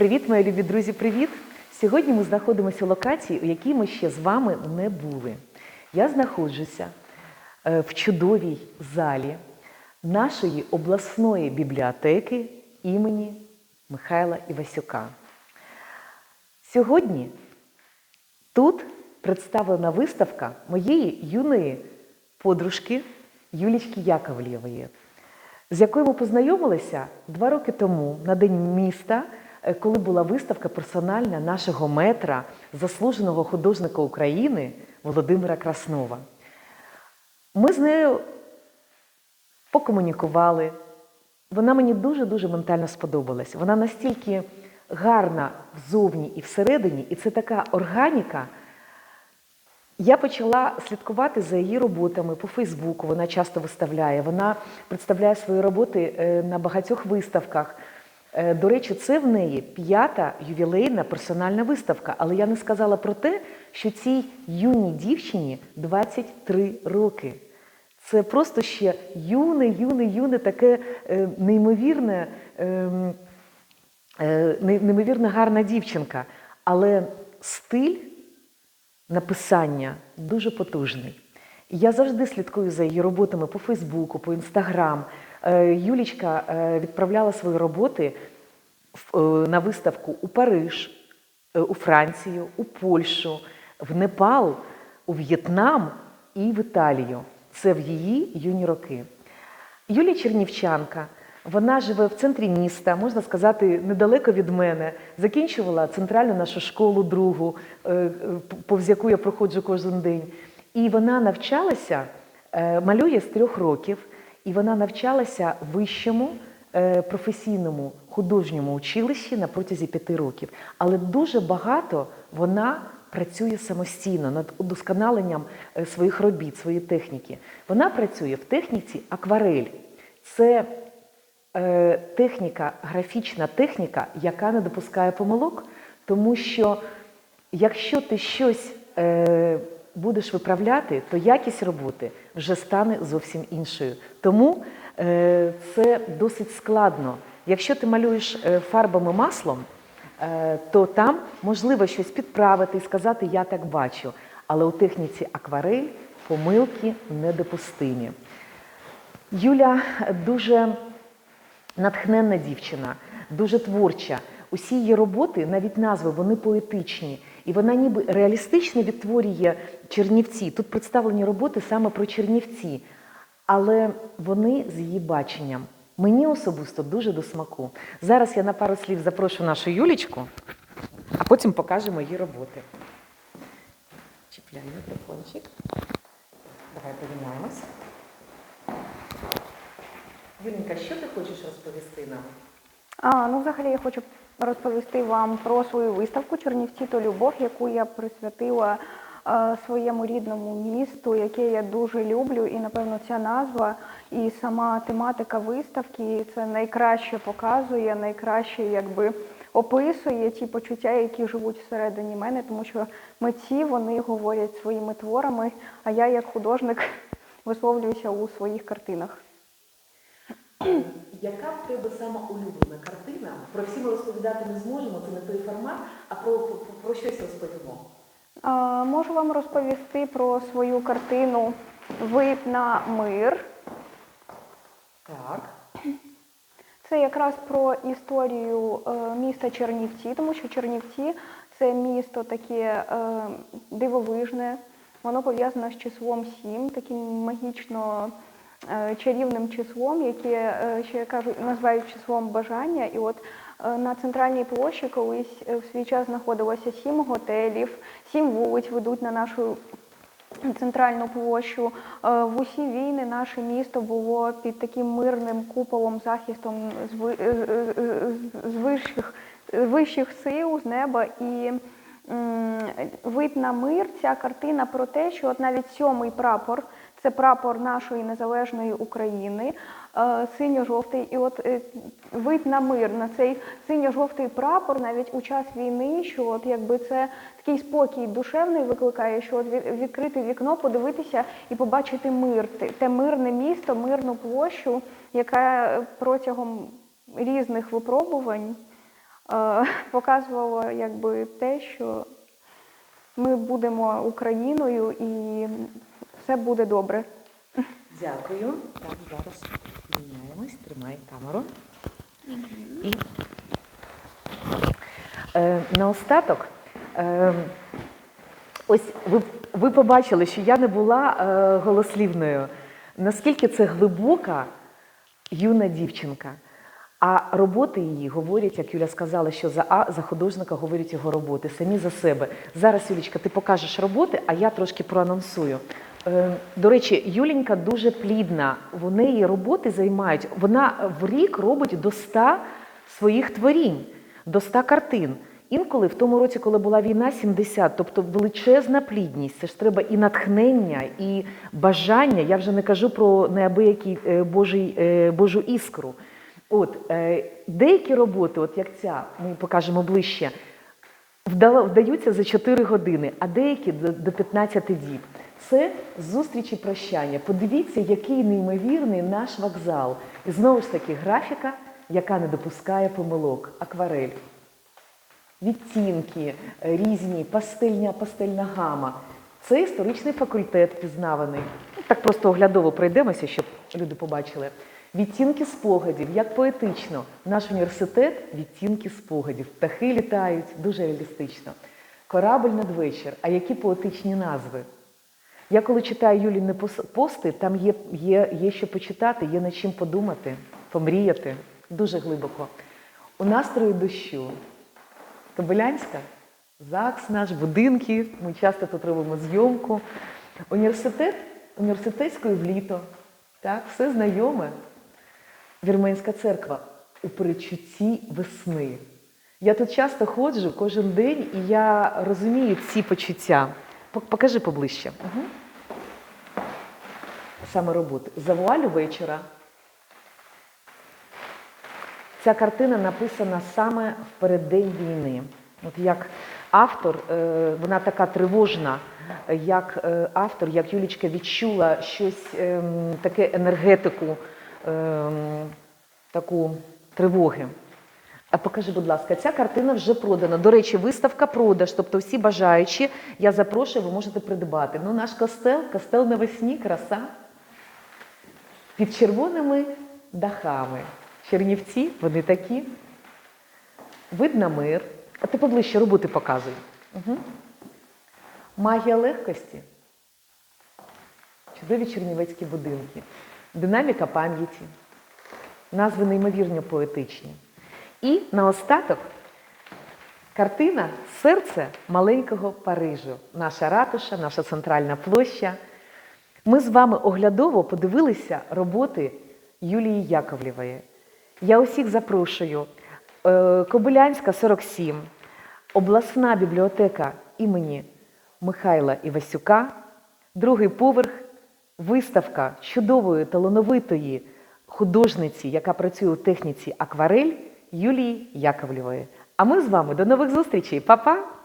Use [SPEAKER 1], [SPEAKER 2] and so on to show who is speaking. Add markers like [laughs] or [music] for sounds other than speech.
[SPEAKER 1] Привіт, мої любі друзі, привіт! Сьогодні ми знаходимося у локації, у якій ми ще з вами не були. Я знаходжуся е, в чудовій залі нашої обласної бібліотеки імені Михайла Івасюка. Сьогодні тут представлена виставка моєї юної подружки Юлічки Яковлєвої, з якою ми познайомилися два роки тому на День міста, коли була виставка персональна нашого метра, заслуженого художника України Володимира Краснова. Ми з нею покомунікували. Вона мені дуже-дуже ментально сподобалась. Вона настільки гарна взовні і всередині, і це така органіка. Я почала слідкувати за її роботами по Фейсбуку. Вона часто виставляє. Вона представляє свої роботи е, на багатьох виставках. Е, До речі, це в неї п'ята ювілейна персональна виставка. Але я не сказала про те, що цій юній дівчині 23 роки. Це просто ще юне, юне, юне, таке е, неймовірне, ем, е, не- неймовірно гарна дівчинка. Але стиль написання дуже потужний. Я завжди слідкую за її роботами по Фейсбуку, по Інстаграм. Е, Юлічка е, відправляла свої роботи е, на виставку у Париж, у Францію, у Польщу, в Непал, у В'єтнам і в Італію. Це в її юні роки. Юлія Чернівчанка. Вона живе в центрі міста, можна сказати, недалеко від мене. Закінчувала центральну нашу школу другу, повз яку я проходжу кожен день. І вона навчалася, малює з трьох років, і вона навчалася вищому е, професійному художньому училищі на протязі п'яти років. Але дуже багато вона працює самостійно над удосконаленням е, своїх робіт, своєї техніки. Вона працює в техніці акварель. Це е, техніка, графічна техніка, яка не допускає помилок, тому що якщо ти щось будеш виправляти, то якість роботи вже стане зовсім іншою. Тому е, це досить складно. Якщо ти малюєш е, фарбами маслом, е, то там можливо щось підправити і сказати Я так бачу. Але у техніці акварель помилки недопустимі. Юля дуже натхненна дівчина, дуже творча. Усі її роботи, навіть назви, вони поетичні. І вона ніби реалістично відтворює Чернівці. Тут представлені роботи саме про Чернівці, але вони з її баченням. Мені особисто дуже до смаку. Зараз я на пару слів запрошу нашу Юлічку, а потім покажемо її роботи. Чіпляю мікрофончик. Давай порівняємось. Юленька, що ти хочеш розповісти нам?
[SPEAKER 2] А, ну, взагалі, я хочу розповісти вам про свою виставку Чернівці то любов, яку я присвятила е, своєму рідному місту, яке я дуже люблю. І, напевно, ця назва і сама тематика виставки це найкраще показує, найкраще якби описує ті почуття, які живуть всередині мене, тому що митці вони говорять своїми творами, а я як художник [laughs] висловлююся у своїх картинах. [clears throat]
[SPEAKER 1] Яка в тебе сама улюблена картина? Про всі ми розповідати не зможемо, це не той формат, а про, про, про щось розповімо.
[SPEAKER 2] А, Можу вам розповісти про свою картину Вид на мир.
[SPEAKER 1] Так. [clears throat]
[SPEAKER 2] Це якраз про історію е, міста Чернівці, тому що Чернівці це місто таке е, дивовижне, воно пов'язане з числом 7, таким магічно чарівним числом, яке е, ще кажуть, називають числом бажання. І от е, на центральній площі колись е, в свій час знаходилося сім готелів, сім вулиць ведуть на нашу центральну площу. Е, В усі війни наше місто було під таким мирним куполом, захистом з ви- е, е, е, з вищих, вищих сил, з неба. І вид на мир, ця картина про те, що от навіть сьомий прапор. Це прапор нашої незалежної України, е, синьо-жовтий. І от е, вид на мир на цей синьо-жовтий прапор навіть у час війни, що от якби це такий спокій душевний викликає, що от відкрити вікно, подивитися і побачити мир, те- мирне місто, мирну площу, яка протягом різних випробувань е, [laughs] показувало якби те, що ми будемо Україною і все буде добре.
[SPEAKER 1] Дякую. Так, зараз міняємось. Тримай камеру. І е, наостаток. Е, ось ви, ви побачили, що я не була е, голослівною. Наскільки це глибока юна дівчинка. А роботи її говорять, як Юля сказала, що за А за художника говорять його роботи, самі за себе. Зараз, Юлічка, ти покажеш роботи, а я трошки проанонсую. Е, До речі, Юленька дуже плідна. В неї роботи займають. Вона в рік робить до 100 своїх творінь, до 100 картин. Інколи в тому році, коли була війна, 70, тобто величезна плідність. Це ж треба і натхнення, і бажання. Я вже не кажу про неабиякий е, Божий, е, Божу іскру. От деякі роботи, от як ця, ми покажемо ближче, вдаються за 4 години, а деякі до 15 діб. Це зустрічі прощання. Подивіться, який неймовірний наш вокзал. І знову ж таки, графіка, яка не допускає помилок, акварель відтінки е, різні, пастельня, пастельна гама. Це історичний факультет пізнаваний. Ну, Так просто оглядово пройдемося, щоб люди побачили. Відтінки спогадів, як поетично. Наш університет відтінки спогадів. Птахи літають, дуже реалістично. Корабль надвечір. А які поетичні назви? Я коли читаю Юліни пос- пости, там є, є, є що почитати, є над чим подумати, помріяти. Дуже глибоко. У настрої дощу. Кобилянська, ЗАГС наш, будинки. Ми часто тут робимо зйомку. Університет, університетською в літо. Так, все знайоме. Вірменська церква у перечутті весни. Я тут часто ходжу кожен день, і я розумію ці почуття. Пок- Покажи поближче. Угу. Саме роботи. За вуалю вечора. Ця картина написана саме в переддень війни. От як автор, е, вона така тривожна, як е, автор, як Юлічка відчула щось ем, таке енергетику, ем, таку тривоги. А покажи, будь ласка, ця картина вже продана. До речі, виставка продаж, тобто всі бажаючі, я запрошую, ви можете придбати. Ну, наш костел, костел навесні, краса під червоними дахами. Чернівці, вони такі. Видно мир. А ти поближче роботи показуй. Угу. Магія легкості. Чудові чернівецькі будинки. Динаміка пам'яті. Назви неймовірно поетичні. І наостаток картина Серце маленького Парижу. Наша ратуша, наша центральна площа. Ми з вами оглядово подивилися роботи Юлії Яковлєвої. Я усіх запрошую. Е, Кобилянська, 47, обласна бібліотека імені Михайла Івасюка, другий поверх, виставка чудової талановитої художниці, яка працює у техніці акварель Юлії Яковлєвої. А ми з вами до нових зустрічей. Па-па!